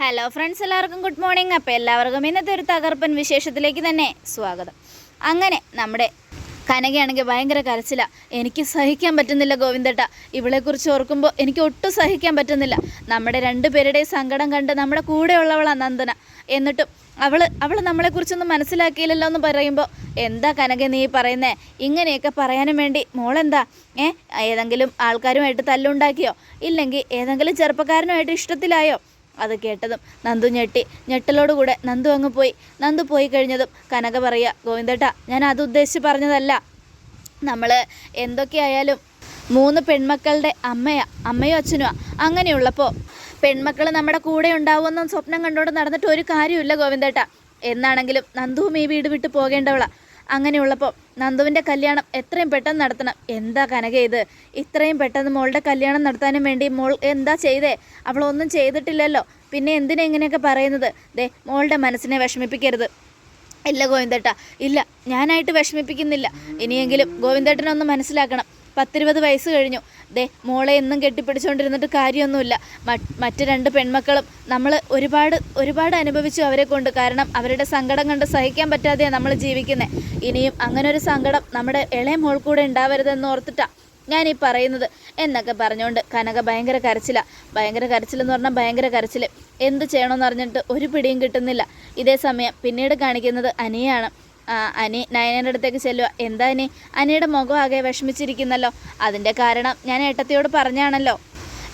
Hello friends എല്ലാവർക്കും good morning അപ്പോൾ എല്ലാവർക്കും ഇന്നത്തെ ഒരു തകർപ്പൻ വിശേഷത്തിലേക്ക് തന്നെ സ്വാഗതം. അങ്ങനെ നമ്മുടെ കനകയാണെങ്കിൽ ഭയങ്കര കരച്ചിലാണ് എനിക്ക് സഹിക്കാൻ പറ്റുന്നില്ല ഗോവിന്ദട്ട. ഇവളെക്കുറിച്ച് ഓർക്കുമ്പോൾ എനിക്ക് ഒട്ടും സഹിക്കാൻ പറ്റുന്നില്ല. നമ്മുടെ രണ്ട് പേരുടെയും സങ്കടം കണ്ട് നമ്മുടെ കൂടെയുള്ളവളാണ് നന്ദന. എന്നിട്ടും അവൾ അവൾ നമ്മളെക്കുറിച്ചൊന്നും മനസ്സിലാക്കിയില്ലല്ലോ എന്ന് പറയുമ്പോൾ എന്താ കനക നീ പറയുന്നേ? ഇങ്ങനെയൊക്കെ പറയാനും വേണ്ടി മോളെന്താ? ഏ ഏതെങ്കിലും ആൾക്കാരുമായിട്ട് തല്ലുണ്ടാക്കിയോ? ഇല്ലെങ്കിൽ ഏതെങ്കിലും ചെറുപ്പക്കാരനുമായിട്ട് ഇഷ്ടത്തിലായോ? അത് കേട്ടതും നന്ദു ഞെട്ടി. ഞെട്ടലോടുകൂടെ നന്ദു അങ്ങ് പോയി. നന്ദു പോയി കഴിഞ്ഞതും കനക പറയുക ഗോവിന്ദേട്ടാ ഞാൻ അത് ഉദ്ദേശിച്ച് പറഞ്ഞതല്ല. നമ്മൾ എന്തൊക്കെയായാലും മൂന്ന് പെൺമക്കളുടെ അമ്മയാ അമ്മയോ അച്ഛനുമാ. അങ്ങനെയുള്ളപ്പോൾ പെൺമക്കൾ നമ്മുടെ കൂടെ ഉണ്ടാവുമെന്നും സ്വപ്നം കണ്ടുകൊണ്ട് നടന്നിട്ട് ഒരു കാര്യമില്ല ഗോവിന്ദേട്ട. എന്നാണെങ്കിലും നന്ദുവും ഈ വീട് വിട്ട് പോകേണ്ടവളാ. അങ്ങനെയുള്ളപ്പോൾ നന്ദുവിന്റെ കല്യാണം എത്രയും പെട്ടെന്ന് നടത്തണം. എന്താ കനക ഇത്? ഇത്രയും പെട്ടെന്ന് മോളുടെ കല്യാണം നടത്താനും വേണ്ടി മോൾ എന്താ ചെയ്തേ? അവളൊന്നും ചെയ്തിട്ടില്ലല്ലോ. പിന്നെ എന്തിനാ ഇങ്ങനെയൊക്കെ പറയുന്നത്? ദേ മോളുടെ മനസ്സിനെ വിഷമിപ്പിക്കരുത്. ഇല്ല ഗോവിന്ദേട്ട ഇല്ല. ഞാനായിട്ട് വിഷമിപ്പിക്കുന്നില്ല. ഇനിയെങ്കിലും ഗോവിന്ദേട്ടനൊന്ന് മനസ്സിലാക്കണം. പത്തിരുപത് വയസ്സ് കഴിഞ്ഞു. ദേ മോളെ എന്നും കെട്ടിപ്പിടിച്ചുകൊണ്ടിരുന്നിട്ട് കാര്യമൊന്നുമില്ല. മറ്റ് രണ്ട് പെൺമക്കളും നമ്മൾ ഒരുപാട് ഒരുപാട് അനുഭവിച്ചു അവരെ കൊണ്ട്. കാരണം അവരുടെ സങ്കടം കണ്ട് സഹിക്കാൻ പറ്റാതെയാണ് നമ്മൾ ജീവിക്കുന്നത് ഇനിയും അങ്ങനെ ഒരു സങ്കടം നമ്മുടെ ഇളയ മോൾ കൂടെ ഉണ്ടാവരുതെന്ന് ഓർത്തിട്ടാണ് ഈ പറയുന്നത് എന്നൊക്കെ പറഞ്ഞുകൊണ്ട് കനക ഭയങ്കര കരച്ചില. ഭയങ്കര കരച്ചിലെന്ന് പറഞ്ഞാൽ ഭയങ്കര കരച്ചിൽ എന്ത് ചെയ്യണമെന്ന് പറഞ്ഞിട്ട് ഒരു പിടിയും കിട്ടുന്നില്ല. ഇതേ സമയം പിന്നീട് കാണിക്കുന്നത് അനിയാണ് അനി നയനയുടെ അടുത്തേക്ക് ചെല്ലുക. എന്താ അനി? അനിയുടെ മുഖം ആകെ വിഷമിച്ചിരിക്കുന്നല്ലോ. അതിന്റെ കാരണം ഞാൻ ഏട്ടത്തിയോട് പറഞ്ഞാണല്ലോ.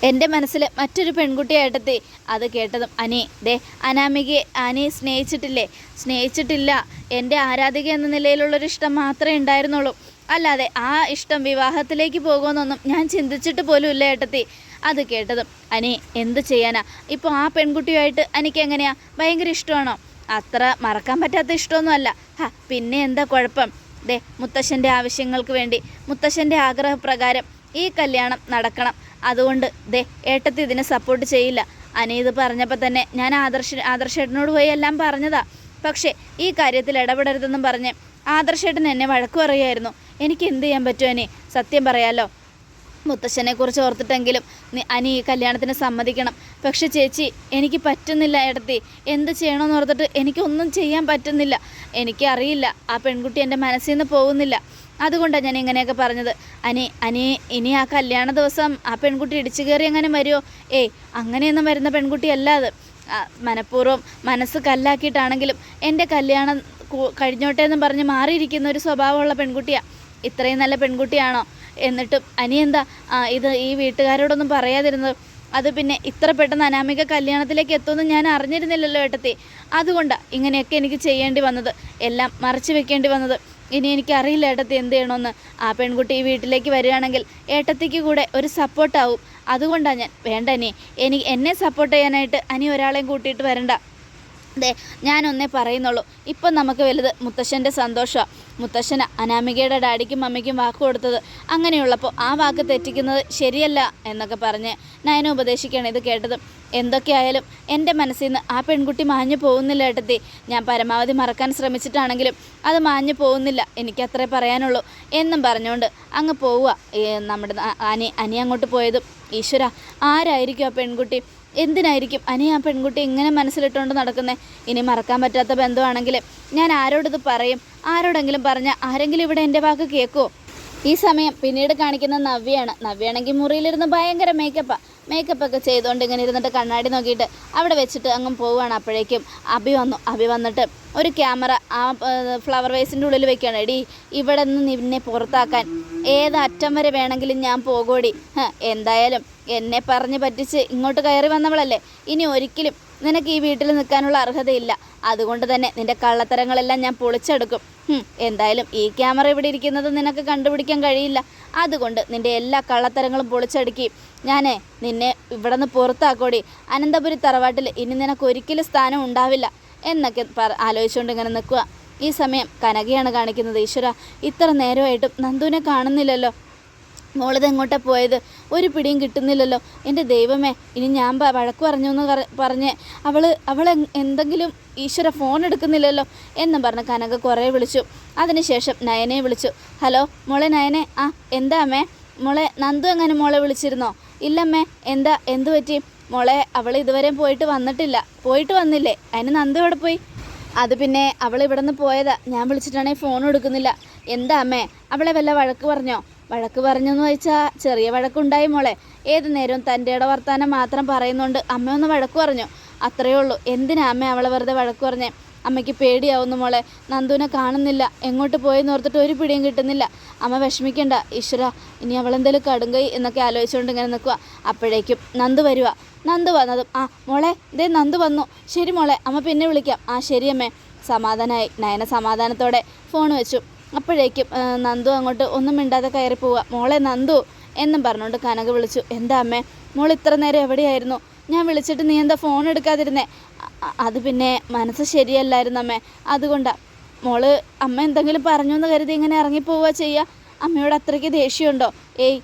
എന്റെ മനസ്സിൽ മറ്റൊരു പെൺകുട്ടി ഏട്ടത്തി. അത് കേട്ടതും അനി ദേ അനാമികയെ അനി സ്നേഹിച്ചിട്ടില്ലേ? സ്നേഹിച്ചിട്ടില്ല. എന്റെ ആരാധിക എന്ന നിലയിലുള്ളൊരു ഇഷ്ടം മാത്രമേ ഉണ്ടായിരുന്നുള്ളൂ. അല്ലാതെ ആ ഇഷ്ടം വിവാഹത്തിലേക്ക് പോകുമെന്നൊന്നും ഞാൻ ചിന്തിച്ചിട്ട് പോലും ഇല്ല ഏട്ടത്തി. അത് കേട്ടതും അനി എന്ത് ചെയ്യാനാ? ഇപ്പോൾ ആ പെൺകുട്ടിയുമായിട്ട് എനിക്ക് എങ്ങനെയാ? ഭയങ്കര ഇഷ്ടമാണോ? അത്ര മറക്കാൻ പറ്റാത്ത ഇഷ്ടമൊന്നുമല്ല. ഹാ പിന്നെ എന്താ കുഴപ്പം? ദേ മുത്തശ്ശന്റെ ആവശ്യങ്ങൾക്ക് വേണ്ടി മുത്തശ്ശന്റെ ആഗ്രഹപ്രകാരം ഈ കല്യാണം നടക്കണം. അതുകൊണ്ട് ദേ ഏട്ടത്തി ഇതിനെ സപ്പോർട്ട് ചെയ്യില്ല. അനി ഇത് പറഞ്ഞപ്പോൾ തന്നെ ഞാൻ ആദർശ ആദർശേട്ടനോട് പോയി എല്ലാം പറഞ്ഞതാ. പക്ഷേ ഈ കാര്യത്തിൽ ഇടപെടരുതെന്നും പറഞ്ഞ് ആദർശേട്ടൻ എന്നെ വഴക്കു പറയുമായിരുന്നു എനിക്ക് എന്ത് ചെയ്യാൻ പറ്റുമോ അനി സത്യം പറയാലോ? മുത്തശ്ശനെ കുറിച്ച് ഓർത്തിട്ടെങ്കിലും അനി ഈ കല്യാണത്തിന് സമ്മതിക്കണം. പക്ഷെ ചേച്ചി എനിക്ക് പറ്റുന്നില്ല ഇടത്തി എന്ത് ചെയ്യണമെന്ന് ഓർത്തിട്ട് എനിക്കൊന്നും ചെയ്യാൻ പറ്റുന്നില്ല. എനിക്കറിയില്ല ആ പെൺകുട്ടി എന്റെ മനസ്സിൽ നിന്ന് പോകുന്നില്ല. അതുകൊണ്ടാണ് ഞാൻ ഇങ്ങനെയൊക്കെ പറഞ്ഞത്. അനി അനി ഇനി ആ കല്യാണ ദിവസം ആ പെൺകുട്ടി ഇടിച്ചു കയറി അങ്ങനെ വരുമോ ഏയ് അങ്ങനെയൊന്നും വരുന്ന പെൺകുട്ടിയല്ല അത്. മനഃപൂർവം മനസ്സ് കല്ലാക്കിയിട്ടാണെങ്കിലും എന്റെ കല്യാണം കഴിഞ്ഞോട്ടെ എന്ന് പറഞ്ഞ് മാറിയിരിക്കുന്ന ഒരു സ്വഭാവമുള്ള പെൺകുട്ടിയാണ് ഇത്രയും നല്ല പെൺകുട്ടിയാണോ? എന്നിട്ടും അനി എന്താ ഇത് ഈ വീട്ടുകാരോടൊന്നും പറയാതിരുന്നത്? അത് പിന്നെ ഇത്ര പെട്ടെന്ന് അനാമിക കല്യാണത്തിലേക്ക് എത്തുമെന്ന് ഞാൻ അറിഞ്ഞിരുന്നില്ലല്ലോ ഏട്ടത്തി. അതുകൊണ്ടാണ് ഇങ്ങനെയൊക്കെ എനിക്ക് ചെയ്യേണ്ടി വന്നത്. എല്ലാം മറച്ചു വെക്കേണ്ടി വന്നത്. ഇനി എനിക്കറിയില്ല ഏട്ടത്തി എന്ത് ചെയ്യണമെന്ന്. ആ പെൺകുട്ടി ഈ വീട്ടിലേക്ക് വരികയാണെങ്കിൽ ഏട്ടത്തിക്ക് കൂടെ ഒരു സപ്പോർട്ടാവും അതുകൊണ്ടാണ് ഞാൻ വേണ്ട അനി എനിക്ക് എന്നെ സപ്പോർട്ട് ചെയ്യാനായിട്ട് അനി ഒരാളെയും കൂട്ടിയിട്ട് വരണ്ട. ദേ ഞാനൊന്നേ പറയുന്നുള്ളൂ. ഇപ്പം നമുക്ക് വലുത് മുത്തശ്ശന്റെ സന്തോഷമാണ് മുത്തശ്ശൻ അനാമികയുടെ ഡാഡിക്കും മമ്മിക്കും വാക്ക് കൊടുത്തത് അങ്ങനെയുള്ളപ്പോൾ ആ വാക്ക് തെറ്റിക്കുന്നത് ശരിയല്ല എന്നൊക്കെ പറഞ്ഞ് നയന ഉപദേശിക്കുകയാണ് ഇത് കേട്ടത്. എന്തൊക്കെയായാലും എന്റെ മനസ്സിൽ നിന്ന് ആ പെൺകുട്ടി മാഞ്ഞു പോകുന്നില്ല ഏട്ടത്തി. ഞാൻ പരമാവധി മറക്കാൻ ശ്രമിച്ചിട്ടാണെങ്കിലും അത് മാഞ്ഞു പോകുന്നില്ല. എനിക്കത്രേ പറയാനുള്ളൂ എന്നും പറഞ്ഞുകൊണ്ട് അങ്ങ് പോവുക. നമ്മുടെ അനി അനി അങ്ങോട്ട് പോയതും ഈശ്വര ആരായിരിക്കും ആ പെൺകുട്ടി? എന്തിനായിരിക്കും? അനി ആ പെൺകുട്ടി ഇങ്ങനെ മനസ്സിലിട്ടുകൊണ്ട് നടക്കുന്നത് ഇനി മറക്കാൻ പറ്റാത്ത ബന്ധമാണെങ്കിൽ ഞാൻ ആരോടത് പറയും? ആരോടെങ്കിലും പറഞ്ഞാൽ ആരെങ്കിലും ഇവിടെ എന്റെ വാക്ക് കേൾക്കുമോ ഈ സമയം പിന്നീട് കാണിക്കുന്ന നവ്യാണ്. നവ്യാണെങ്കിൽ മുറിയിലിരുന്ന് ഭയങ്കര മേക്കപ്പാണ് മേക്കപ്പ് ഒക്കെ ചെയ്തുകൊണ്ട് ഇങ്ങനെ ഇരുന്നിട്ട് കണ്ണാടി നോക്കിയിട്ട് അവിടെ വെച്ചിട്ട് അങ്ങ് പോവുകയാണ് അപ്പോഴേക്കും അഭി വന്നു. അഭി വന്നിട്ട് ഒരു ക്യാമറ ആ ഫ്ലവർ വേസിന്റെ ഉള്ളിൽ വെക്കുകയാണ്. എടി ഇവിടെ നിന്ന് നിന്നെ പുറത്താക്കാൻ. ഏത് അറ്റം വരെ വേണമെങ്കിലും ഞാൻ പോകൂടി. എന്തായാലും എന്നെ പറഞ്ഞ് പറ്റിച്ച് ഇങ്ങോട്ട് കയറി വന്നവളല്ലേ? ഇനി ഒരിക്കലും നിനക്ക് ഈ വീട്ടിൽ നിൽക്കാനുള്ള അർഹതയില്ല. അതുകൊണ്ട് തന്നെ നിന്റെ കള്ളത്തരങ്ങളെല്ലാം ഞാൻ പൊളിച്ചെടുക്കും. എന്തായാലും ഈ ക്യാമറ ഇവിടെ ഇരിക്കുന്നത് നിനക്ക് കണ്ടുപിടിക്കാൻ കഴിയില്ല. അതുകൊണ്ട് നിന്റെ എല്ലാ കള്ളത്തരങ്ങളും പൊളിച്ചടുക്കി. ഞാനേ നിന്നെ ഇവിടെ നിന്ന് പുറത്താക്കോടി. അനന്തപുരി തറവാട്ടിൽ ഇനി നിനക്ക് ഒരിക്കലും സ്ഥാനം ഉണ്ടാവില്ല. എന്നൊക്കെ പറ ആലോചിച്ചുകൊണ്ട് ഇങ്ങനെ നിൽക്കുക. ഈ സമയം കനകയാണ് കാണിക്കുന്നത്. ഈശ്വര ഇത്ര നേരമായിട്ടും നന്ദുവിനെ കാണുന്നില്ലല്ലോ. മോളിത് എങ്ങോട്ടാണ് പോയത്? ഒരു പിടിയും കിട്ടുന്നില്ലല്ലോ. എന്റെ ദൈവമേ ഇനി ഞാൻ വഴക്ക് പറഞ്ഞു എന്ന് പറഞ്ഞ് അവൾ അവൾ എന്തെങ്കിലും ഈശ്വര ഫോൺ എടുക്കുന്നില്ലല്ലോ എന്നും പറഞ്ഞ് കനക കുറേ വിളിച്ചു. അതിനുശേഷം നയനെ വിളിച്ചു. ഹലോ മോളെ നയനെ ആ എന്താ അമ്മേ? മോളെ നന്ദു എങ്ങനെ മോളെ വിളിച്ചിരുന്നോ? ഇല്ലമ്മേ എന്താ എന്തു പറ്റി? മോളെ അവൾ ഇതുവരെ പോയിട്ട് വന്നിട്ടില്ല. പോയിട്ട് വന്നില്ലേ? അതിന് നന്ദു എവിടെ പോയി? അത് പിന്നെ അവൾ ഇവിടെ നിന്ന് പോയതാ. ഞാൻ വിളിച്ചിട്ടാണെങ്കിൽ ഫോൺ എടുക്കുന്നില്ല. എന്താ അമ്മേ? അവളെ വല്ല വഴക്ക് പറഞ്ഞോ? വഴക്ക് പറഞ്ഞെന്ന് വെച്ചാൽ ചെറിയ വഴക്കുണ്ടായി മോളെ. ഏത് നേരവും തന്റെ ഇട വർത്താനം മാത്രം പറയുന്നുണ്ട്. അമ്മ ഒന്ന് വഴക്ക് പറഞ്ഞു. അത്രയേ ഉള്ളൂ. എന്തിനാ അമ്മ അവളെ വെറുതെ വഴക്ക് പറഞ്ഞേ? അമ്മയ്ക്ക് പേടിയാവുന്നു മോളെ. നന്ദുവിനെ കാണുന്നില്ല. എങ്ങോട്ട് പോയെന്ന് ഓർത്തിട്ട് ഒരു പിടിയും കിട്ടുന്നില്ല. അമ്മ വിഷമിക്കണ്ട. ഈശ്വര ഇനി അവളെന്തേലും കടുങ്കൈ എന്നൊക്കെ ആലോചിച്ചുകൊണ്ട് ഇങ്ങനെ നിൽക്കുക അപ്പോഴേക്കും നന്ദു വരുക നന്ദു വന്നതും ആ മോളെ ഇതേ നന്ദു വന്നു. ശരി മോളെ അമ്മ പിന്നെ വിളിക്കാം. ആ ശരി അമ്മേ. സമാധാനമായി നയന സമാധാനത്തോടെ ഫോൺ വെച്ചു. അപ്പോഴേക്കും നന്ദു അങ്ങോട്ട് ഒന്നും മിണ്ടാതെ കയറി പോവുക. മോളെ നന്ദു എന്നും പറഞ്ഞുകൊണ്ട് കനക വിളിച്ചു. എന്താ അമ്മേ മോൾ ഇത്ര നേരം എവിടെയായിരുന്നു? ഞാൻ വിളിച്ചിട്ട് നീ എന്താ ഫോൺ എടുക്കാതിരുന്നേ? അത് പിന്നെ മനസ്സ് ശരിയല്ലായിരുന്നു അമ്മേ. അതുകൊണ്ടാണ് മോൾ അമ്മ എന്തെങ്കിലും പറഞ്ഞു എന്ന് കരുതി ഇങ്ങനെ ഇറങ്ങിപ്പോവുക ചെയ്യുക അമ്മയോട് അത്രയ്ക്ക് ദേഷ്യമുണ്ടോ? ഏയ്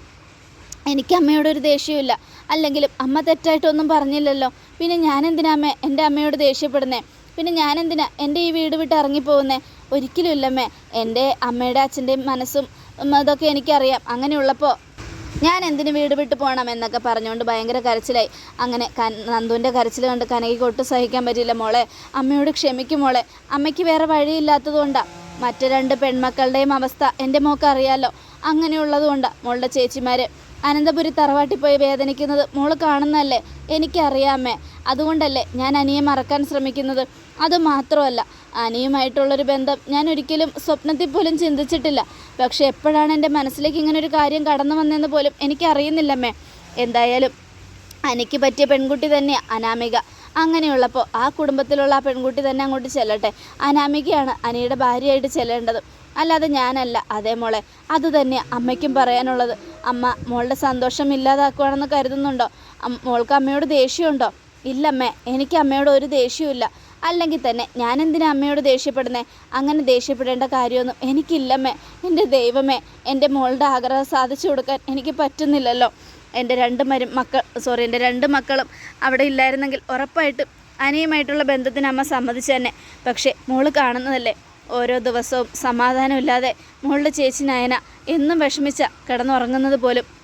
എനിക്ക് അമ്മയോട് ഒരു ദേഷ്യമില്ല അല്ലെങ്കിലും അമ്മ തെറ്റായിട്ടൊന്നും പറഞ്ഞില്ലല്ലോ. പിന്നെ ഞാൻ എന്തിനാ അമ്മ എന്റെ അമ്മയോട് ദേഷ്യപ്പെടുന്നേ? പിന്നെ ഞാൻ എന്തിനാ എന്റെ ഈ വീട് വിട്ട് ഇറങ്ങിപ്പോകുന്നേ ഒരിക്കലും ഇല്ലമ്മേ. എന്റെ അമ്മയുടെ അച്ഛന്റെയും മനസ്സും അതൊക്കെ എനിക്കറിയാം. അങ്ങനെയുള്ളപ്പോൾ ഞാൻ എന്തിന് വീട് വിട്ട് പോകണം എന്നൊക്കെ പറഞ്ഞുകൊണ്ട് ഭയങ്കര കരച്ചിലായി. അങ്ങനെ നന്ദുവിന്റെ കരച്ചിൽ കണ്ട് കനകയ്ക്ക് ഒട്ടും സഹിക്കാൻ പറ്റില്ല മോളെ. അമ്മയോട് ക്ഷമിക്കും മോളെ. അമ്മയ്ക്ക് വേറെ വഴിയില്ലാത്തതുകൊണ്ടാണ് മറ്റു രണ്ട് പെൺമക്കളുടെയും അവസ്ഥ എന്റെ മോക്ക് അറിയാലോ. അങ്ങനെയുള്ളതുകൊണ്ടാണ് മോളുടെ ചേച്ചിമാർ അനന്തപുരി തറവാട്ടിൽ പോയി വേദനിക്കുന്നത് മോൾ കാണുന്നതല്ലേ? എനിക്കറിയാമേ അതുകൊണ്ടല്ലേ ഞാൻ അനിയെ മറക്കാൻ ശ്രമിക്കുന്നത്. അതുമാത്രമല്ല അനിയുമായിട്ടുള്ളൊരു ബന്ധം ഞാൻ ഒരിക്കലും സ്വപ്നത്തിൽ പോലും ചിന്തിച്ചിട്ടില്ല. പക്ഷേ എപ്പോഴാണ് എന്റെ മനസ്സിലേക്ക് ഇങ്ങനെ ഒരു കാര്യം കടന്നു വന്നതെന്ന് പോലും എനിക്കറിയുന്നില്ലമ്മേ എന്തായാലും അനിക്ക് പറ്റിയ പെൺകുട്ടി തന്നെയാണ് അനാമിക. അങ്ങനെയുള്ളപ്പോൾ ആ കുടുംബത്തിലുള്ള ആ പെൺകുട്ടി തന്നെ അങ്ങോട്ട് ചെല്ലട്ടെ. അനാമികയാണ് അനിയുടെ ഭാര്യയായിട്ട് ചെല്ലേണ്ടത്. അല്ലാതെ ഞാനല്ല അതേ മോളെ. അത് തന്നെ അമ്മയ്ക്കും പറയാനുള്ളത്. അമ്മ മോളുടെ സന്തോഷം ഇല്ലാതാക്കുവാണെന്ന് കരുതുന്നുണ്ടോ? മോൾക്ക് അമ്മയോട് ദേഷ്യമുണ്ടോ ഇല്ലമ്മേ എനിക്ക് അമ്മയോട് ഒരു ദേഷ്യമില്ല അല്ലെങ്കിൽ തന്നെ ഞാൻ എന്തിനാ അമ്മയോട് ദേഷ്യപ്പെടുന്നേ? അങ്ങനെ ദേഷ്യപ്പെടേണ്ട കാര്യമൊന്നും എനിക്കില്ലമ്മേ. എന്റെ ദൈവമേ എന്റെ മോളുടെ ആഗ്രഹം സാധിച്ചു കൊടുക്കാൻ എനിക്ക് പറ്റുന്നില്ലല്ലോ. എന്റെ രണ്ട് മരും മക്കൾ സോറി എന്റെ രണ്ട് മക്കളും അവിടെ ഇല്ലായിരുന്നെങ്കിൽ ഉറപ്പായിട്ടും അനിയുമായിട്ടുള്ള ബന്ധത്തിന് അമ്മ സമ്മതിച്ചു തന്നെ. പക്ഷേ മോൾ കാണുന്നതല്ലേ? ഓരോ ദിവസവും സമാധാനമില്ലാതെ മോളുടെ ചേച്ചി നയന എന്നും വിഷമിച്ച കിടന്നുറങ്ങുന്നത് പോലും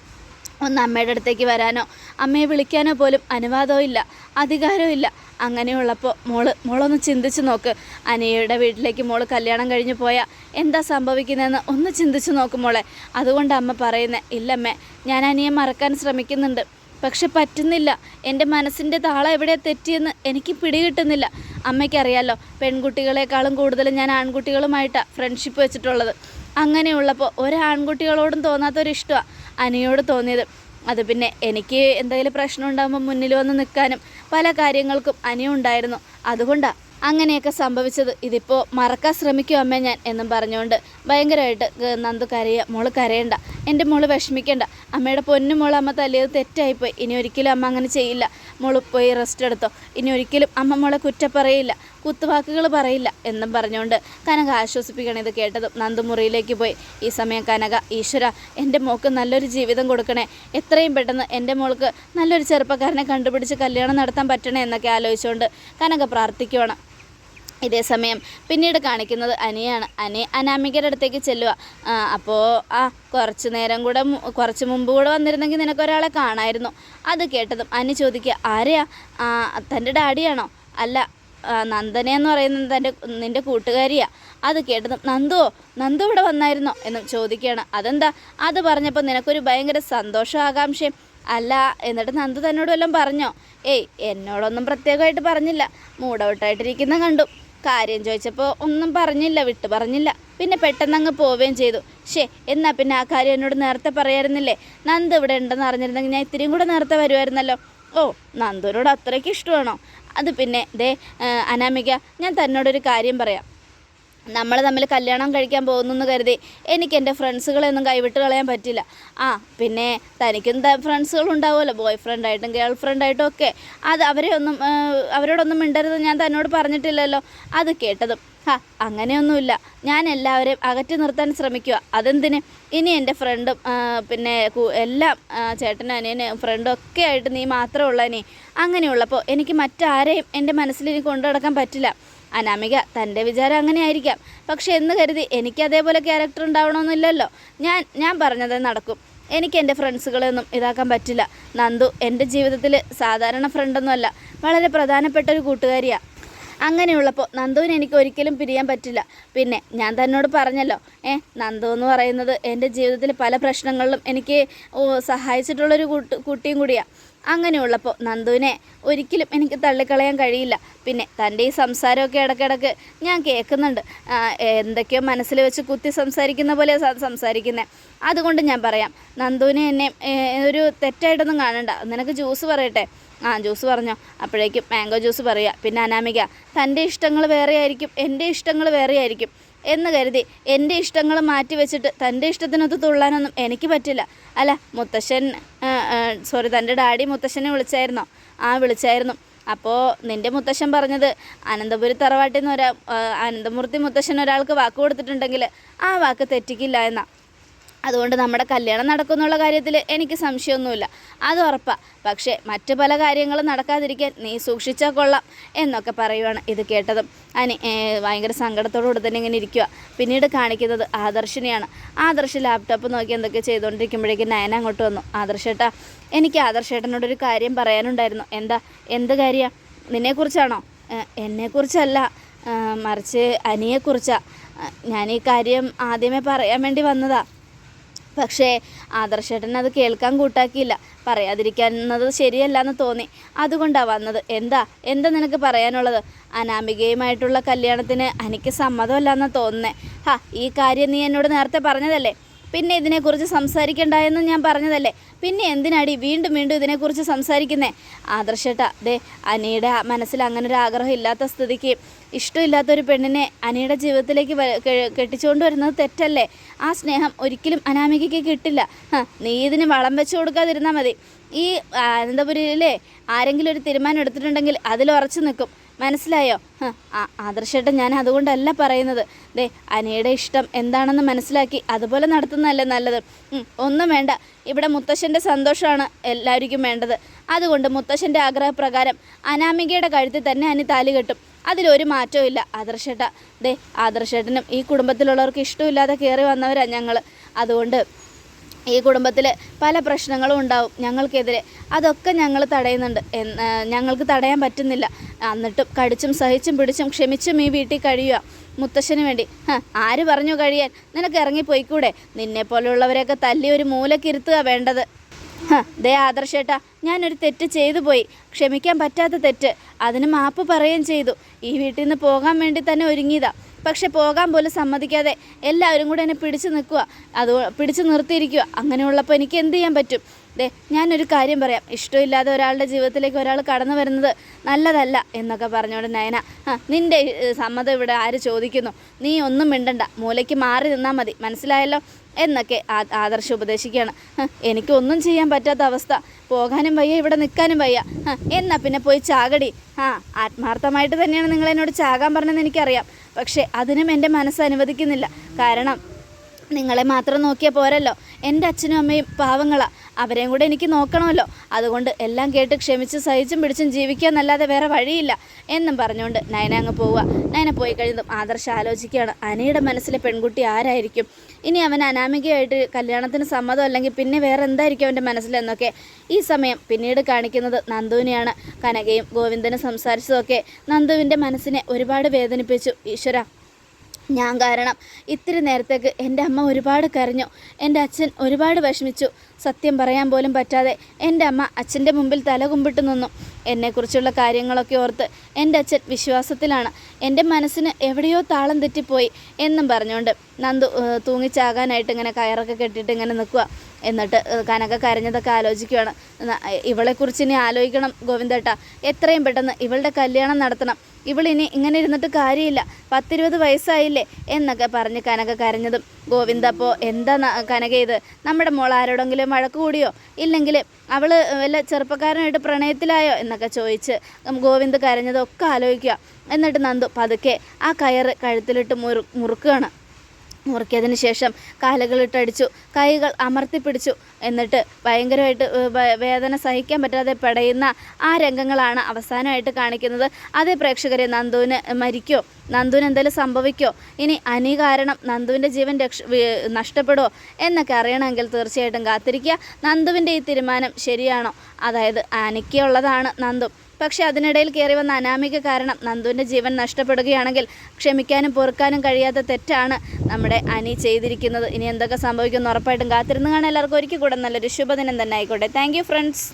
ഒന്ന് അമ്മയുടെ അടുത്തേക്ക് വരാനോ അമ്മയെ വിളിക്കാനോ പോലും അനുവാദവും ഇല്ല അധികാരവും ഇല്ല. അങ്ങനെയുള്ളപ്പോൾ മോൾ മോളൊന്ന് ചിന്തിച്ച് നോക്ക്. അനിയയുടെ വീട്ടിലേക്ക് മോൾ കല്യാണം കഴിഞ്ഞു പോയാൽ എന്താ സംഭവിക്കുന്നതെന്ന് ഒന്ന് ചിന്തിച്ച് നോക്ക് മോളെ. അതുകൊണ്ട് അമ്മ പറയുന്നത് ഇല്ലമ്മേ ഞാൻ അനിയെ മറക്കാൻ ശ്രമിക്കുന്നുണ്ട്. പക്ഷെ പറ്റുന്നില്ല. എന്റെ മനസ്സിന്റെ താളം എവിടെ തെറ്റിയെന്ന് എനിക്ക് പിടികിട്ടുന്നില്ല. അമ്മയ്ക്കറിയാലോ പെൺകുട്ടികളെക്കാളും കൂടുതൽ ഞാൻ ആൺകുട്ടികളുമായിട്ടാണ് ഫ്രണ്ട്ഷിപ്പ് വെച്ചിട്ടുള്ളത്. അങ്ങനെയുള്ളപ്പോൾ ഒരാൺകുട്ടികളോടും തോന്നാത്തൊരു ഇഷ്ടമാണ് അനിയോട് തോന്നിയത്. അത് പിന്നെ എനിക്ക് എന്തെങ്കിലും പ്രശ്നം ഉണ്ടാകുമ്പോൾ മുന്നിൽ വന്ന് നിൽക്കാനും പല കാര്യങ്ങൾക്കും അനിയുണ്ടായിരുന്നു അതുകൊണ്ടാണ് അങ്ങനെയൊക്കെ സംഭവിച്ചത്. ഇതിപ്പോൾ മറക്കാൻ ശ്രമിക്കും അമ്മേ ഞാൻ എന്നും പറഞ്ഞുകൊണ്ട് ഭയങ്കരമായിട്ട് നന്ദു കരയുക മോൾ കരയണ്ട. എന്റെ മോൾ വിഷമിക്കേണ്ട. അമ്മയുടെ പൊന്നു മോൾ അമ്മ തല്ലിയത് തെറ്റായിപ്പോയി. ഇനി ഒരിക്കലും അമ്മ അങ്ങനെ ചെയ്യില്ല. മോൾ പോയി റെസ്റ്റ് എടുത്തോ. ഇനി ഒരിക്കലും അമ്മ മോളെ കുറ്റം പറയില്ല. കുത്തുവാക്കുകൾ പറയില്ല എന്നും പറഞ്ഞുകൊണ്ട് കനക ആശ്വസിപ്പിക്കണം ഇത് കേട്ടതും. നന്ദുമുറിയിലേക്ക് പോയി. ഈ സമയം കനക ഈശ്വര എന്റെ മോൾക്ക് നല്ലൊരു ജീവിതം കൊടുക്കണേ. എത്രയും പെട്ടെന്ന് എന്റെ മോൾക്ക് നല്ലൊരു ചെറുപ്പക്കാരനെ കണ്ടുപിടിച്ച് കല്യാണം നടത്താൻ പറ്റണേ എന്നൊക്കെ ആലോചിച്ചുകൊണ്ട് കനക പ്രാർത്ഥിക്കുവാണ്. ഇതേ സമയം പിന്നീട് കാണിക്കുന്നത് അനിയാണ്. അനി അനാമികയുടെ അടുത്തേക്ക് ചെല്ലുക. അപ്പോൾ ആ കുറച്ച് നേരം കൂടെ കുറച്ച് മുമ്പ് കൂടെ വന്നിരുന്നെങ്കിൽ നിനക്കൊരാളെ കാണായിരുന്നു. അത് കേട്ടതും അനി ചോദിക്കുക ആരെയാ? തന്റെ ഡാഡിയാണോ? അല്ല നന്ദന എന്ന് പറയുന്നത് തന്റെ നിന്റെ കൂട്ടുകാരിയാ. അത് കേട്ടതും നന്ദുവോ? നന്ദു ഇവിടെ വന്നായിരുന്നോ? എന്നും ചോദിക്കുകയാണ്. അതെന്താ? അത് പറഞ്ഞപ്പോൾ നിനക്കൊരു ഭയങ്കര സന്തോഷം ആകാംക്ഷയും അല്ല എന്നിട്ട് നന്ദു തന്നോട് വല്ലതും പറഞ്ഞോ? ഏയ് എന്നോടൊന്നും പ്രത്യേകമായിട്ട് പറഞ്ഞില്ല. മൂടൗട്ടായിട്ടിരിക്കുന്ന കണ്ടു. കാര്യം ചോദിച്ചപ്പോൾ ഒന്നും പറഞ്ഞില്ല വിട്ടു പറഞ്ഞില്ല. പിന്നെ പെട്ടെന്ന് അങ്ങ് പോവുകയും ചെയ്തു. ഷേ എന്നാൽ പിന്നെ ആ കാര്യം എന്നോട് നേരത്തെ പറയായിരുന്നില്ലേ? നന്ദ് ഇവിടെ ഉണ്ടെന്ന് അറിഞ്ഞിരുന്നെങ്കിൽ ഞാൻ ഇത്തിരിയും കൂടെ നേരത്തെ വരുമായിരുന്നല്ലോ. ഓ നന്ദുവിനോട് അത്രയ്ക്ക് ഇഷ്ടമാണോ? അത് പിന്നെ ദേ അനാമിക ഞാൻ തന്നോടൊരു കാര്യം പറയാം. നമ്മൾ തമ്മിൽ കല്യാണം കഴിക്കാൻ പോകുന്നു എന്ന് കരുതി എനിക്ക് എന്റെ ഫ്രണ്ട്സുകളെയൊന്നും കൈവിട്ട് കളയാൻ പറ്റില്ല. ആ പിന്നെ തനിക്കും ഫ്രണ്ട്സുകൾ ഉണ്ടാവുമല്ലോ. ബോയ് ഫ്രണ്ടായിട്ടും ഗേൾ ഫ്രണ്ടായിട്ടും ഒക്കെ. അത് അവരെ ഒന്നും അവരോടൊന്നും മിണ്ടരുത് ഞാൻ തന്നോട് പറഞ്ഞിട്ടില്ലല്ലോ. അത് കേട്ടതും ഹാ അങ്ങനെയൊന്നുമില്ല. ഞാൻ എല്ലാവരെയും അകറ്റി നിർത്താൻ ശ്രമിക്കുക. അതെന്തിന്? ഇനി എന്റെ ഫ്രണ്ടും പിന്നെ എല്ലാം ചേട്ടനും അനിയനും ഫ്രണ്ടും ഒക്കെ ആയിട്ട് നീ മാത്രമേ ഉള്ളൂ നീ അങ്ങനെയുള്ളപ്പോൾ എനിക്ക് മറ്റാരെയും എന്റെ മനസ്സിൽ ഇനി കൊണ്ടു നടക്കാൻ പറ്റില്ല. അനാമിക തന്റെ വിചാരം അങ്ങനെ ആയിരിക്കാം പക്ഷെ എന്ന് കരുതി എനിക്ക് അതേപോലെ ക്യാരക്ടർ ഉണ്ടാവണമെന്നില്ലല്ലോ. ഞാൻ ഞാൻ പറഞ്ഞതേ നടക്കും. എനിക്ക് എന്റെ ഫ്രണ്ട്സുകളെയൊന്നും ഇതാക്കാൻ പറ്റില്ല. നന്ദു എന്റെ ജീവിതത്തിൽ സാധാരണ ഫ്രണ്ടൊന്നുമല്ല വളരെ പ്രധാനപ്പെട്ട ഒരു കൂട്ടുകാരിയാണ് അങ്ങനെയുള്ളപ്പോൾ നന്ദുവിന് എനിക്ക് ഒരിക്കലും പിരിയാൻ പറ്റില്ല. പിന്നെ ഞാൻ തന്നോട് പറഞ്ഞല്ലോ ഏ നന്ദു എന്ന് പറയുന്നത് എന്റെ ജീവിതത്തിൽ പല പ്രശ്നങ്ങളിലും എനിക്ക് സഹായിച്ചിട്ടുള്ളൊരു കൂട്ട് കുട്ടിയും കൂടിയാണ് അങ്ങനെയുള്ളപ്പോൾ നന്ദുവിനെ ഒരിക്കലും എനിക്ക് തള്ളിക്കളയാൻ കഴിയില്ല. പിന്നെ തന്റെ ഈ സംസാരമൊക്കെ ഇടയ്ക്കിടയ്ക്ക് ഞാൻ കേൾക്കുന്നുണ്ട്. എന്തൊക്കെയോ മനസ്സിൽ വെച്ച് കുത്തി സംസാരിക്കുന്ന പോലെ സംസാരിക്കുന്നത് അതുകൊണ്ട് ഞാൻ പറയാം നന്ദുവിനെ എന്നെ ഒരു തെറ്റായിട്ടൊന്നും കാണണ്ട. നിനക്ക് ജ്യൂസ് പറയട്ടെ? ആ ജ്യൂസ് പറഞ്ഞോ. അപ്പോഴേക്കും മാംഗോ ജ്യൂസ് പറയുക. പിന്നെ അനാമിക തന്റെ ഇഷ്ടങ്ങൾ വേറെ ആയിരിക്കും എന്റെ ഇഷ്ടങ്ങൾ വേറെ ആയിരിക്കും എന്ന് കരുതി എന്റെ ഇഷ്ടങ്ങൾ മാറ്റി വെച്ചിട്ട് തന്റെ ഇഷ്ടത്തിനൊത്ത് തുള്ളാനൊന്നും എനിക്ക് പറ്റില്ല. അല്ല മുത്തശ്ശൻ സോറി തന്റെ ഡാഡി മുത്തശ്ശനെ വിളിച്ചായിരുന്നോ. ആ വിളിച്ചായിരുന്നു. അപ്പോൾ നിന്റെ മുത്തശ്ശൻ പറഞ്ഞത് അനന്തപുരി തറവാട്ടിൽ നിന്ന് ഒരാ അനന്തമൂർത്തി മുത്തശ്ശൻ ഒരാൾക്ക് വാക്ക് കൊടുത്തിട്ടുണ്ടെങ്കിൽ ആ വാക്ക് തെറ്റിക്കില്ല എന്നാ. അതുകൊണ്ട് നമ്മുടെ കല്യാണം നടക്കുന്നുള്ള കാര്യത്തിൽ എനിക്ക് സംശയമൊന്നുമില്ല. അത് ഉറപ്പാണ് പക്ഷേ മറ്റ് പല കാര്യങ്ങളും നടക്കാതിരിക്കാൻ നീ സൂക്ഷിച്ചാൽ കൊള്ളാം എന്നൊക്കെ പറയുവാണ് ഇത് കേട്ടതും. അനി ഭയങ്കര സങ്കടത്തോടുകൂടി തന്നെ ഇങ്ങനെ ഇരിക്കുക പിന്നീട് കാണിക്കുന്നത് ആദർശിനെയാണ്. ആദർശ് ലാപ്ടോപ്പ് നോക്കി എന്തൊക്കെ ചെയ്തുകൊണ്ടിരിക്കുമ്പോഴേക്കും നയന അങ്ങോട്ട് വന്നു. ആദർശേട്ടാ എനിക്ക് ആദർശേട്ടനോടൊരു കാര്യം പറയാനുണ്ടായിരുന്നു. എന്താ എന്ത് കാര്യമാണ് നിന്നെക്കുറിച്ചാണോ? എന്നെക്കുറിച്ചല്ല. മറിച്ച് അനിയെക്കുറിച്ചാണ് ഞാൻ ഈ കാര്യം ആദ്യമേ പറയാൻ വേണ്ടി വന്നതാ. പക്ഷേ ആദർശേട്ടൻ അത് കേൾക്കാൻ കൂട്ടാക്കിയില്ല. പറയാതിരിക്കുന്നത് ശരിയല്ല എന്ന് തോന്നി. അതുകൊണ്ടാണ് വന്നത്. എന്താ? എന്താ നിനക്ക് പറയാനുള്ളത്? അനാമികയുമായിട്ടുള്ള കല്യാണത്തിന് എനിക്ക് സമ്മതമല്ല തോന്നുന്നേ. ഹാ ഈ കാര്യം നീ എന്നോട് നേരത്തെ പറഞ്ഞതല്ലേ? പിന്നെ ഇതിനെക്കുറിച്ച് സംസാരിക്കണ്ടായെന്ന് ഞാൻ പറഞ്ഞതല്ലേ? പിന്നെ എന്തിനാടി വീണ്ടും വീണ്ടും ഇതിനെക്കുറിച്ച് സംസാരിക്കുന്നേ? ആദർശേട്ടാ ദേ അനിയുടെ മനസ്സിൽ അങ്ങനെ ഒരു ആഗ്രഹം ഇല്ലാത്ത സ്ഥിതിക്ക് ഇഷ്ടമില്ലാത്തൊരു പെണ്ണിനെ അനിയുടെ ജീവിതത്തിലേക്ക് കെട്ടിച്ചുകൊണ്ട് വരുന്നത് തെറ്റല്ലേ? ആ സ്നേഹം ഒരിക്കലും അനാമികയ്ക്ക് കിട്ടില്ല. നീ ഇതിന് വളം വെച്ച് കൊടുക്കാതിരുന്നാൽ മതി. ഈ അനന്തപുരിയിലെ ആരെങ്കിലും ഒരു തീരുമാനം എടുത്തിട്ടുണ്ടെങ്കിൽ അതിൽ ഉറച്ചു നിൽക്കും. മനസ്സിലായോ? ആ- ആദർശേട്ടൻ ഞാൻ അതുകൊണ്ടല്ല പറയുന്നത്. ദേ അനയുടെ ഇഷ്ടം എന്താണെന്ന് മനസ്സിലാക്കി അതുപോലെ നടത്തുന്നതല്ലേ നല്ലത്. ഒന്നും വേണ്ട. ഇവിടെ മുത്തശ്ശന്റെ സന്തോഷമാണ് എല്ലാവർക്കും വേണ്ടത്. അതുകൊണ്ട് മുത്തശ്ശന്റെ ആഗ്രഹപ്രകാരം അനാമികയുടെ കഴുത്തിൽ തന്നെ അനി താലി കെട്ടും. അതിലൊരു മാറ്റവും ഇല്ല. ആദർശേട്ട ദേ ആദർശേട്ടനും ഈ കുടുംബത്തിലുള്ളവർക്ക് ഇഷ്ടമില്ലാതെ കയറി വന്നവരാണ് ഞങ്ങൾ അതുകൊണ്ട് ഈ കുടുംബത്തിൽ പല പ്രശ്നങ്ങളും ഉണ്ടാവും ഞങ്ങൾക്കെതിരെ. അതൊക്കെ ഞങ്ങൾ തടയുന്നുണ്ട്. ഞങ്ങൾക്ക് തടയാൻ പറ്റുന്നില്ല. എന്നിട്ടും കടിച്ചും സഹിച്ചും പിടിച്ചും ക്ഷമിച്ചും ഈ വീട്ടിൽ കഴിയുക മുത്തശ്ശന് വേണ്ടി. ആര് പറഞ്ഞു കഴിയാൻ? നിനക്ക് ഇറങ്ങിപ്പോയിക്കൂടെ? നിന്നെ പോലെയുള്ളവരെയൊക്കെ തല്ലി ഒരു മൂലക്കിരുത്തുക വേണ്ടത്. ദേ ആദർശേട്ടാ ഞാനൊരു തെറ്റ് ചെയ്തു പോയി. ക്ഷമിക്കാൻ പറ്റാത്ത തെറ്റ്. അതിന് മാപ്പ് പറയുകയും ചെയ്തു. ഈ വീട്ടിൽ നിന്ന് പോകാൻ വേണ്ടി തന്നെ ഒരുങ്ങിയതാ. പക്ഷെ പോകാൻ പോലും സമ്മതിക്കാതെ എല്ലാവരും കൂടെ എന്നെ പിടിച്ചു നിൽക്കുക. അത് പിടിച്ചു നിർത്തിയിരിക്കുക. അങ്ങനെയുള്ളപ്പോൾ എനിക്ക് എന്ത് ചെയ്യാൻ പറ്റും? ദേ ഞാനൊരു കാര്യം പറയാം. ഇഷ്ടമില്ലാതെ ഒരാളുടെ ജീവിതത്തിലേക്ക് ഒരാൾ കടന്നു വരുന്നത് നല്ലതല്ല എന്നൊക്കെ പറഞ്ഞോണ്ട് നയന ആ നിന്റെ സമ്മതം ഇവിടെ ആര് ചോദിക്കുന്നു? നീ ഒന്നും മിണ്ടണ്ട. മൂലയ്ക്ക് മാറി നിന്നാൽ മതി. മനസ്സിലായല്ലോ? എന്നൊക്കെ ആദർശ ഉപദേശിക്കുകയാണ്. എനിക്കൊന്നും ചെയ്യാൻ പറ്റാത്ത അവസ്ഥ. പോകാനും വയ്യ ഇവിടെ നിൽക്കാനും വയ്യ. എന്നാ പിന്നെ പോയി ചാകടി. ആ ആത്മാർത്ഥമായിട്ട് തന്നെയാണ് നിങ്ങൾ എന്നോട് ചാകാൻ പറഞ്ഞതെന്ന് എനിക്കറിയാം. പക്ഷേ അതിനും എന്റെ മനസ്സ് അനുവദിക്കുന്നില്ല. കാരണം നിങ്ങളെ മാത്രം നോക്കിയാൽ പോരല്ലോ. എന്റെ അച്ഛനും അമ്മയും പാവങ്ങളാണ് അവരെയും കൂടെ എനിക്ക് നോക്കണമല്ലോ. അതുകൊണ്ട് എല്ലാം കേട്ട് ക്ഷമിച്ച് സഹിച്ചും പിടിച്ചും ജീവിക്കാന്നല്ലാതെ വേറെ വഴിയില്ല എന്നും പറഞ്ഞുകൊണ്ട് നയന അങ്ങ് പോവുക. നയന പോയി കഴിഞ്ഞതും ആദർശം ആലോചിക്കുകയാണ്. അനയുടെ മനസ്സിലെ പെൺകുട്ടി ആരായിരിക്കും? ഇനി അവൻ അനാമികയായിട്ട് കല്യാണത്തിന് സമ്മതം അല്ലെങ്കിൽ പിന്നെ വേറെ എന്തായിരിക്കും അവന്റെ മനസ്സിലെന്നൊക്കെ ഈ സമയം പിന്നീട് കാണിക്കുന്നത് നന്ദുവിനെയാണ്. കനകയും ഗോവിന്ദനും സംസാരിച്ചതൊക്കെ നന്ദുവിന്റെ മനസ്സിനെ ഒരുപാട് വേദനിപ്പിച്ചു. ഈശ്വര. ഞാൻ കാരണം ഇത്തിരി നേരത്തേക്ക് എന്റെ അമ്മ ഒരുപാട് കരഞ്ഞു. എന്റെ അച്ഛൻ ഒരുപാട് വിഷമിച്ചു. സത്യം പറയാൻ പോലും പറ്റാതെ എന്റെ അമ്മ അച്ഛന്റെ മുമ്പിൽ തലകുമ്പിട്ട് നിന്നു. എന്നെക്കുറിച്ചുള്ള കാര്യങ്ങളൊക്കെ ഓർത്ത് എന്റെ അച്ഛൻ വിശ്വാസത്തിലാണ്. എന്റെ മനസ്സിന് എവിടെയോ താളം തെറ്റിപ്പോയി എന്നും പറഞ്ഞുകൊണ്ട് നന്ദു തൂങ്ങിച്ചാകാനായിട്ട് ഇങ്ങനെ കയറൊക്കെ കെട്ടിയിട്ട് ഇങ്ങനെ നിൽക്കുക എന്നിട്ട് കനക കരഞ്ഞതൊക്കെ ആലോചിക്കുകയാണ് ഇവളെക്കുറിച്ച് ഇനി ആലോചിക്കണം ഗോവിന്ദേട്ട. എത്രയും പെട്ടെന്ന് ഇവളുടെ കല്യാണം നടത്തണം. ഇവളിനി ഇങ്ങനെ ഇരുന്നിട്ട് കാര്യമില്ല. പത്തിരുപത് വയസ്സായില്ലേ എന്നൊക്കെ പറഞ്ഞ് കനക കരഞ്ഞതും. ഗോവിന്ദ അപ്പോൾ എന്താ കനക ഇത്? നമ്മുടെ മോൾ ആരോടെങ്കിലും വഴക്ക് കൂടിയോ? ഇല്ലെങ്കിൽ അവൾ വല്ല ചെറുപ്പക്കാരനായിട്ട് പ്രണയത്തിലായോ എന്നൊക്കെ ചോദിച്ച് ഗോവിന്ദ് കരഞ്ഞതൊക്കെ ആലോചിക്കുക. എന്നിട്ട് നന്ദു പതുക്കെ ആ കയറ് കഴുത്തിലിട്ട് മുറു മുറുക്കുകയാണ് മുറുക്കിയതിന് ശേഷം കാലുകളിട്ടടിച്ചു കൈകൾ അമർത്തിപ്പിടിച്ചു. എന്നിട്ട് ഭയങ്കരമായിട്ട് വേദന സഹിക്കാൻ പറ്റാതെ പടയുന്ന ആ രംഗങ്ങളാണ് അവസാനമായിട്ട് കാണിക്കുന്നത്. അതേ പ്രേക്ഷകരെ നന്ദുവിന് മരിക്കോ? നന്ദുവിന് എന്തെങ്കിലും സംഭവിക്കോ? ഇനി അനി കാരണം നന്ദുവിന്റെ ജീവൻ രക്ഷ നഷ്ടപ്പെടുമോ എന്നൊക്കെ അറിയണമെങ്കിൽ തീർച്ചയായിട്ടും കാത്തിരിക്കുക. നന്ദുവിന്റെ ഈ തീരുമാനം ശരിയാണോ? അതായത് അനിക്കുള്ളതാണ് നന്ദു. പക്ഷെ അതിനിടയിൽ കയറി വന്ന അനാമിക കാരണം നന്ദുവിന്റെ ജീവൻ നഷ്ടപ്പെടുകയാണെങ്കിൽ ക്ഷമിക്കാനും പൊറുക്കാനും കഴിയാത്ത തെറ്റാണ് നമ്മുടെ അനി ചെയ്തിരിക്കുന്നത്. ഇനി എന്തൊക്കെ സംഭവിക്കുമെന്ന് ഉറപ്പായിട്ടും കാത്തിരുന്ന് കാണാൻ എല്ലാവർക്കും ഒരിക്കൽ കൂടെ നല്ലൊരു ശുഭദിനം തന്നെ ആയിക്കോട്ടെ. Thank friends